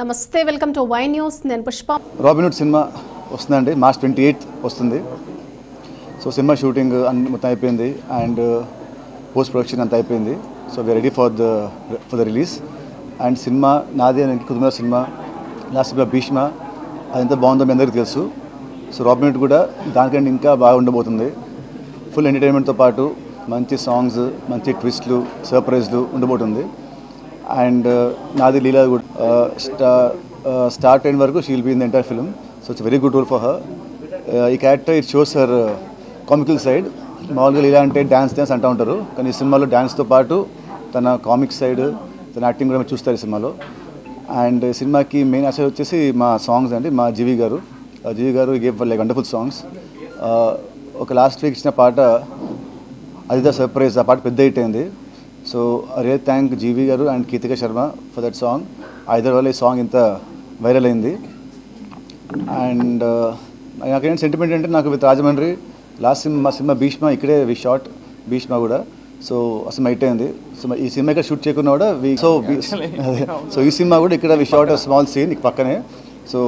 నమస్తే welcome to వై news. నేను పుష్ప. రాబిన్హుడ్ సినిమా వస్తుందండి. మార్చ్ ట్వంటీ ఎయిత్ వస్తుంది. సో సినిమా షూటింగ్ అన్ని మొత్తం అయిపోయింది. అండ్ పోస్ట్ ప్రొడక్షన్ అంతా అయిపోయింది. So we're ready for the for the release and cinema నాది అని కుటుంబ సినిమా లాస్ట్ సినిమా భీష్మ. అది ఎంత బాగుందో మీ అందరికీ తెలుసు. సో రాబిన్హుడ్ కూడా దానికంటే ఇంకా బాగా ఉండబోతుంది. ఫుల్ ఎంటర్టైన్మెంట్తో పాటు మంచి సాంగ్స్ మంచి ట్విస్ట్లు సర్ప్రైజ్లు ఉండబోతుంది. అండ్ uh, నాది లీలా గుడ్. స్టా స్టార్ట్ అయిన వరకు she'll be in the entire film so it's very good role for her ఈ character it shows her comical side మామూలుగా లీలా అంటే డ్యాన్స్ డ్యాన్స్ అంటూ ఉంటారు. కానీ ఈ సినిమాలో డ్యాన్స్తో పాటు తన కామిక్ సైడ్ తన యాక్టింగ్ కూడా మీరు చూస్తారు ఈ సినిమాలో. అండ్ సినిమాకి మెయిన్ అసలు వచ్చేసి మా సాంగ్స్ అండి మా జీవి గారు. జీవి గారు గేవ్ లైక్ వండర్ఫుల్ సాంగ్స్ ఒక లాస్ట్ వీక్ ఇచ్చిన పాట అది ద సర్ప్రైజ్ ఆ పాట పెద్ద హిట్ అయింది. సో రే థ్యాంక్ జీవి గారు and Ketika Sharma for that song either వల్ల ఈ సాంగ్ ఇంత వైరల్ అయింది. అండ్ నాకేంటి సెంటిమెంట్ అంటే నాకు with Rajahmundry last cinema cinema Bheeshma ఇక్కడే వి షార్ట్ భీష్మ కూడా. సో అసలు హిట్ అయింది. సో ఈ సినిమా ఇక్కడ షూట్ చేయకుండా కూడా వి సో అదే. సో ఈ సినిమా కూడా ఇక్కడ వి షార్ట్ స్మాల్ సీన్ ఇక పక్కనే. సో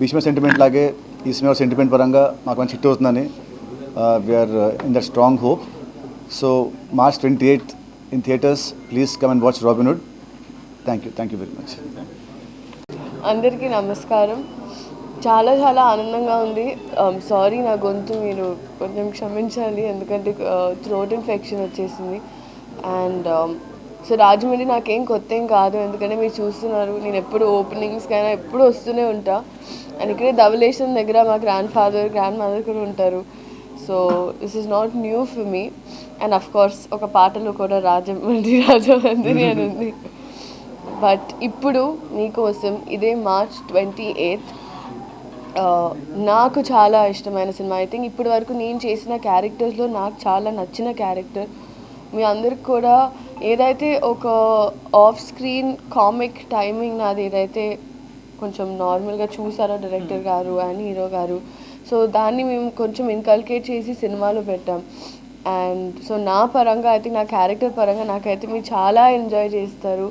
భీష్మ సెంటిమెంట్ లాగే ఈ సినిమా సెంటిమెంట్ పరంగా మాకు మంచి హిట్ అవుతుందని we're in that strong hope so March twenty eighth in theatres please come and watch Robinhood thank you thank you very much అందరికీ నమస్కారం. చాలా చాలా ఆనందంగా ఉంది. Um, సారీ నా గొంతు మీరు కొంచెం క్షమించాలి ఎందుకంటే uh, థ్రోట్ ఇన్ఫెక్షన్ వచ్చేసింది. అండ్ సో um, రాజమండ్రి నాకేం కొత్త ఏం కాదు ఎందుకంటే మీరు చూస్తున్నారు. నేను ఎప్పుడు ఓపెనింగ్స్కైనా ఎప్పుడు వస్తూనే ఉంటా. అండ్ ఇక్కడే ధవలేషన్ దగ్గర మా గ్రాండ్ ఫాదర్ గ్రాండ్ మదర్ కూడా ఉంటారు. So this is not new for me and of course ఒక పాటలో కూడా రాజమండ్రి రాజమండ్రి అని ఉంది. బట్ ఇప్పుడు మీకోసం ఇదే మార్చ్ ట్వంటీ ఎయిత్ నాకు చాలా ఇష్టమైన సినిమా. ఐ థింక్ ఇప్పటి వరకు నేను చేసిన క్యారెక్టర్స్లో నాకు చాలా నచ్చిన క్యారెక్టర్ మీ అందరికి కూడా ఏదైతే ఒక ఆఫ్ స్క్రీన్ కామిక్ టైమింగ్ నాది ఏదైతే కొంచెం నార్మల్గా చూసారో డైరెక్టర్ గారు అండ్ హీరో గారు సో దాన్ని మేము కొంచెం ఇన్కల్కేట్ చేసి సినిమాలో పెట్టాం. అండ్ సో నా పరంగా అయితే నా క్యారెక్టర్ పరంగా నాకైతే మీరు చాలా ఎంజాయ్ చేస్తారు.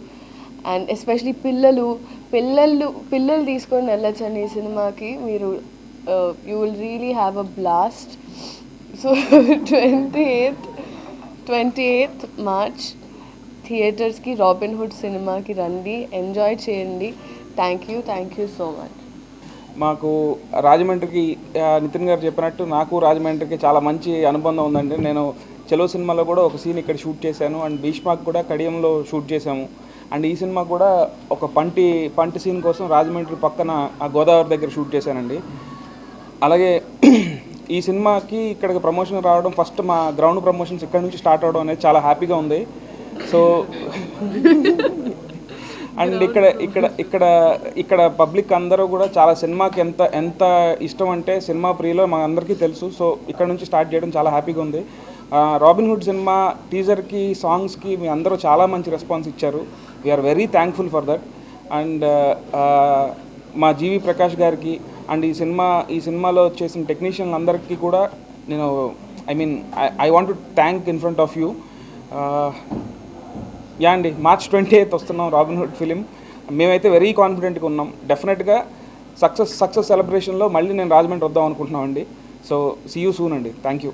అండ్ ఎస్పెషలీ పిల్లలు పిల్లలు పిల్లలు తీసుకొని వెళ్ళొచ్చండి ఈ సినిమాకి. మీరు you will really have a blast so twenty eighth twenty eighth March థియేటర్స్కి రాబిన్ హుడ్ సినిమాకి రండి. ఎంజాయ్ చేయండి. Thank you thank you so much మాకు రాజమండ్రికి నితిన్ గారు చెప్పినట్టు నాకు రాజమండ్రికి చాలా మంచి అనుబంధం ఉందండి. నేను చెలో సినిమాలో కూడా ఒక సీన్ ఇక్కడ షూట్ చేశాను. అండ్ భీష్మాక్ కూడా కడియంలో షూట్ చేశాము. అండ్ ఈ సినిమా కూడా ఒక పంటి పంటి సీన్ కోసం రాజమండ్రి పక్కన ఆ గోదావరి దగ్గర షూట్ చేశానండి. అలాగే ఈ సినిమాకి ఇక్కడికి ప్రమోషన్ రావడం ఫస్ట్ మా గ్రౌండ్ ప్రమోషన్స్ ఇక్కడ నుంచి స్టార్ట్ అవడం అనేది చాలా హ్యాపీగా ఉంది. సో అండ్ ఇక్కడ ఇక్కడ ఇక్కడ ఇక్కడ పబ్లిక్ అందరూ కూడా చాలా సినిమాకి ఎంత ఎంత ఇష్టం అంటే సినిమా ప్రియులో మా అందరికీ తెలుసు. సో ఇక్కడ నుంచి స్టార్ట్ చేయడం చాలా హ్యాపీగా ఉంది. ఆ, రాబిన్ హుడ్ సినిమా టీజర్కి సాంగ్స్కి మీ అందరూ చాలా మంచి రెస్పాన్స్ ఇచ్చారు. We're very thankful for that and మా జీవి ప్రకాష్ గారికి అండ్ ఈ సినిమా ఈ సినిమాలో చేసిన టెక్నీషియన్ అందరికీ కూడా నేను I mean I want to thank in front of you yeah అండి మార్చ్ ట్వంటీ ఎయిత్ వస్తున్నాం రాబిన్హుడ్ ఫిలిం. మేమైతే వెరీ కాన్ఫిడెంట్గా ఉన్నాం. డెఫినెట్గా సక్సెస్ సక్సెస్ సెలబ్రేషన్లో మళ్ళీ నేను రాజమండ్రి వద్దాం అనుకుంటున్నాం అండి. సో సీ యూ సూన్ అండి. Thank you